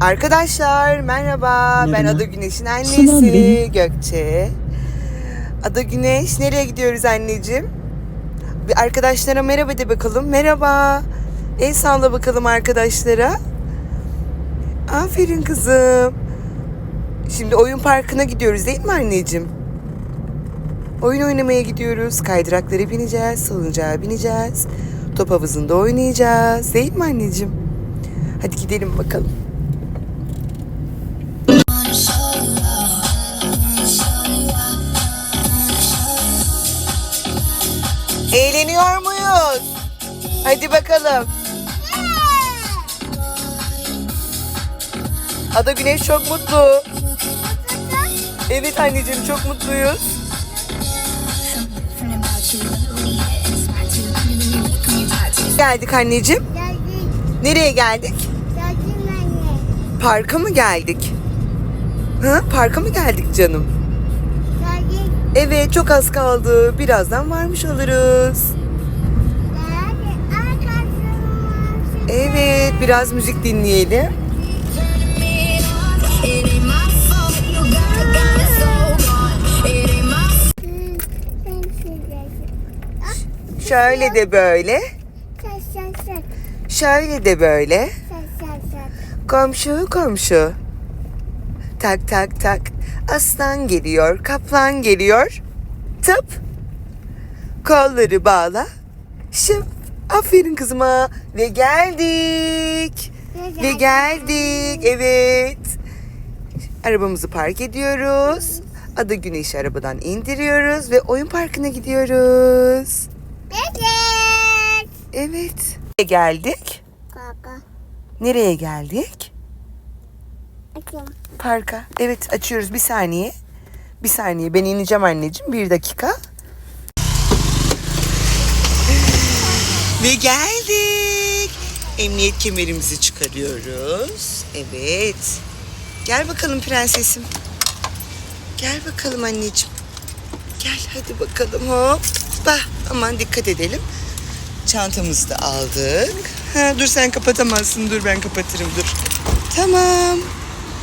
Arkadaşlar merhaba. Ben Merhaba. Ada Güneş'in annesi. Gökçe. Ada Güneş nereye gidiyoruz anneciğim? Bir arkadaşlara merhaba de bakalım. Merhaba. El salla bakalım arkadaşlara. Aferin kızım. Şimdi oyun parkına gidiyoruz değil mi anneciğim? Oyun oynamaya gidiyoruz. Kaydıraklara bineceğiz, salıncağa bineceğiz. Top havuzunda oynayacağız. Değil mi anneciğim? Hadi gidelim bakalım. Eğleniyor muyuz? Hadi bakalım. Ada Güneş çok mutlu. Evet anneciğim çok mutluyuz. Geldik anneciğim. Geldik. Nereye geldik? Geldim anne. Parka mı geldik? Hı? Parka mı geldik canım? Geldik. Evet çok az kaldı. Birazdan varmış oluruz. Evet biraz müzik dinleyelim. Söylesin. Şöyle de böyle. Şöyle de böyle. Komşu komşu. Tak tak tak. Aslan geliyor, kaplan geliyor. Tıp. Kolları bağla. Şıp. Aferin kızıma. Ve geldik. Ve geldik. Evet. Arabamızı park ediyoruz. Ada Güneş'i arabadan indiriyoruz ve oyun parkına gidiyoruz. Evet. Evet. Nereye geldik? Kaka. Nereye geldik? Açım. Parka. Evet açıyoruz bir saniye. Bir saniye ben ineceğim anneciğim. Bir dakika. Ve geldik. Emniyet kemerimizi çıkarıyoruz. Evet. Gel bakalım prensesim. Gel bakalım anneciğim. Gel hadi bakalım hoppa. Aman dikkat edelim. Çantamızı da aldık. Ha, dur sen kapatamazsın. Dur ben kapatırım dur. Tamam.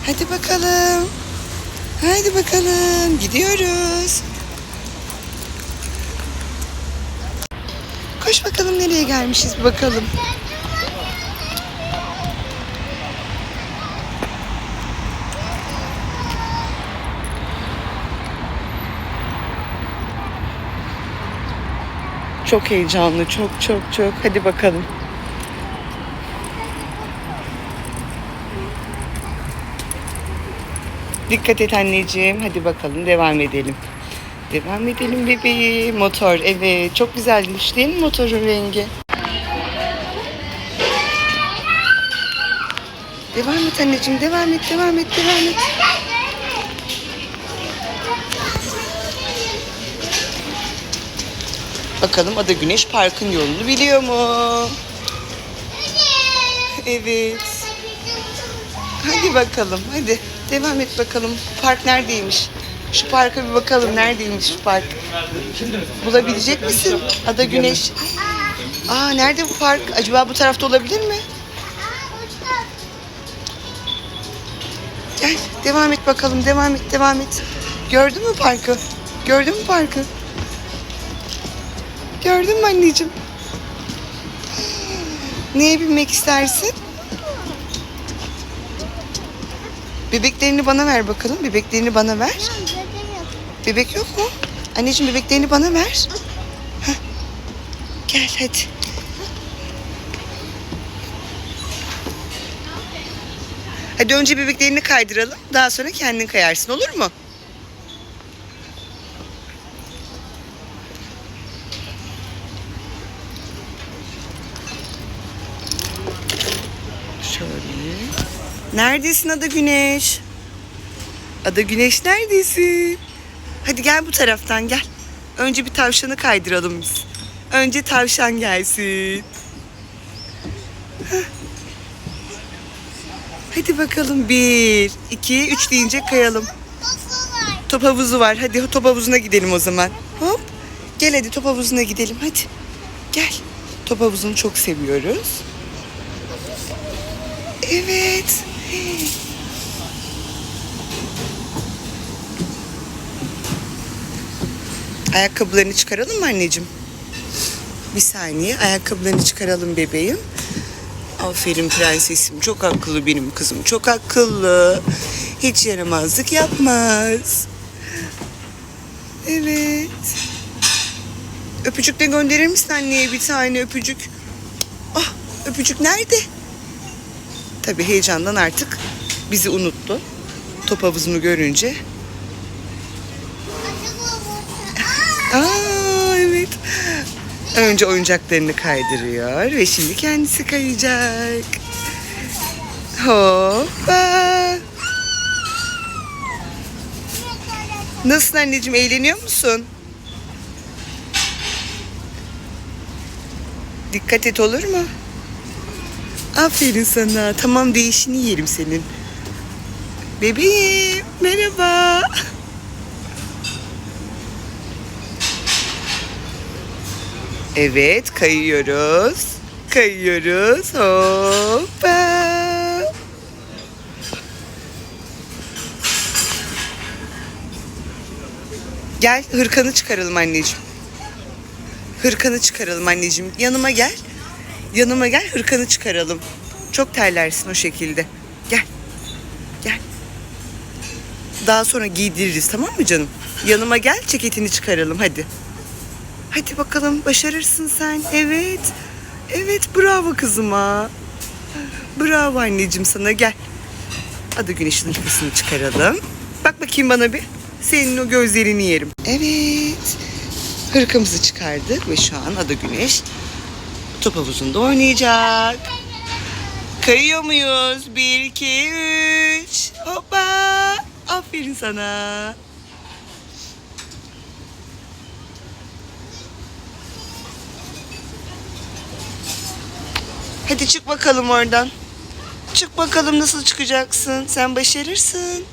Hadi bakalım. Hadi bakalım. Gidiyoruz. Koş bakalım nereye gelmişiz bir bakalım. Çok heyecanlı, çok çok çok. Hadi bakalım. Dikkat et anneciğim. Hadi bakalım devam edelim. Devam edelim bebeğim. Motor evet çok güzelmiş değil mi motorun rengi? Devam et anneciğim devam et devam et devam et. Bakalım Ada Güneş Park'ın yolunu biliyor mu? Evet. Hadi bakalım hadi. Devam et bakalım. Park neredeymiş? Şu parka bir bakalım. Neredeymiş şu park? Bulabilecek misin? Ada Güneş. Aa nerede bu park? Acaba bu tarafta olabilir mi? Gel devam et bakalım. Devam et devam et. Gördün mü parkı? Gördün mü parkı? Gördün mü anneciğim? Neye binmek istersin? Bebeklerini bana ver bakalım. Bebeklerini bana ver. Bebek yok mu? Anneciğim bebeklerini bana ver. Heh. Gel hadi. Hadi önce bebeklerini kaydıralım. Daha sonra kendin kayarsın olur mu? Şöyle. Neredesin Ada Güneş? Ada Güneş neredesin? Hadi gel bu taraftan gel. Önce bir tavşanı kaydıralım biz. Önce tavşan gelsin. Hadi bakalım bir, iki, üç deyince kayalım. Top havuzu var. Hadi top havuzuna gidelim o zaman. Hop. Gel hadi top havuzuna gidelim hadi. Gel. Top havuzunu çok seviyoruz. Evet. Ayakkabılarını çıkaralım mı anneciğim? Bir saniye ayakkabılarını çıkaralım bebeğim. Aferin prensesim. Çok akıllı benim kızım. Çok akıllı. Hiç yaramazlık yapmaz. Evet. Öpücük de gönderir misin anneye bir tane öpücük? Ah öpücük nerede? Tabii heyecandan artık bizi unuttu. Top havuzunu görünce. Aa evet. Önce oyuncaklarını kaydırıyor ve şimdi kendisi kayacak. Hoppa. Nasılsın anneciğim eğleniyor musun? Dikkat et olur mu? Aferin sana. Tamam değişini yerim senin. Bebeğim merhaba. Evet kayıyoruz. Kayıyoruz. Hoppa. Gel hırkanı çıkaralım anneciğim. Hırkanı çıkaralım anneciğim. Yanıma gel. Yanıma gel hırkanı çıkaralım. Çok terlersin o şekilde. Gel. Gel. Daha sonra giydiririz tamam mı canım? Yanıma gel ceketini çıkaralım hadi. Hadi bakalım başarırsın sen. Evet. Evet bravo kızıma. Bravo anneciğim sana gel. Adı güneşin hırkasını çıkaralım. Bak bakayım bana bir. Senin o gözlerini yerim. Evet. Hırkamızı çıkardık ve şu an Ada Güneş top havuzunda oynayacak. Kayıyor muyuz? Bir, iki, üç. Hoppa. Aferin sana. Hadi çık bakalım oradan. Çık bakalım nasıl çıkacaksın. Sen başarırsın.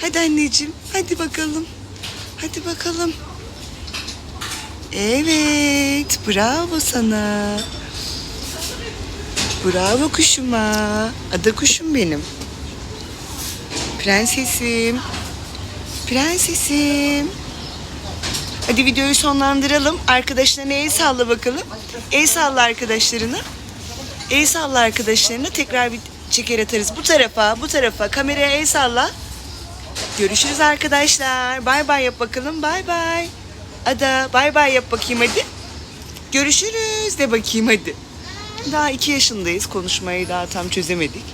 Hadi anneciğim. Hadi bakalım. Hadi bakalım. Evet. Bravo sana. Bravo kuşuma. Ada kuşum benim. Prensesim. Prensesim. Hadi videoyu sonlandıralım. Arkadaşlarına el salla bakalım. El salla arkadaşlarına. El salla arkadaşlarına. Tekrar bir çeker atarız. Bu tarafa, bu tarafa. Kameraya el salla. Görüşürüz arkadaşlar. Bay bay yap bakalım. Bay bay. Ada bay bay yap bakayım hadi. Görüşürüz de bakayım hadi. Daha iki yaşındayız. Konuşmayı daha tam çözemedik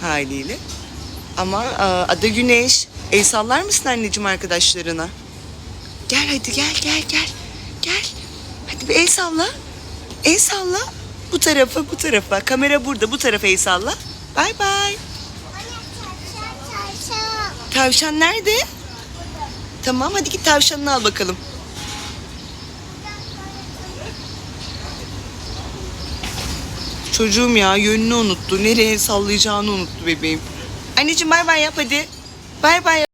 haliyle. Ama e, Ada Güneş. El sallar mısın anneciğim arkadaşlarına? Gel hadi gel gel gel. Gel. Hadi bir el salla. El salla. Bu tarafa bu tarafa. Kamera burada bu tarafa el salla. Bay bay. Tavşan nerede? Tamam hadi git tavşanını al bakalım. Çocuğum ya yönünü unuttu. Nereye sallayacağını unuttu bebeğim. Anneciğim bay bay yap hadi. Bay bay.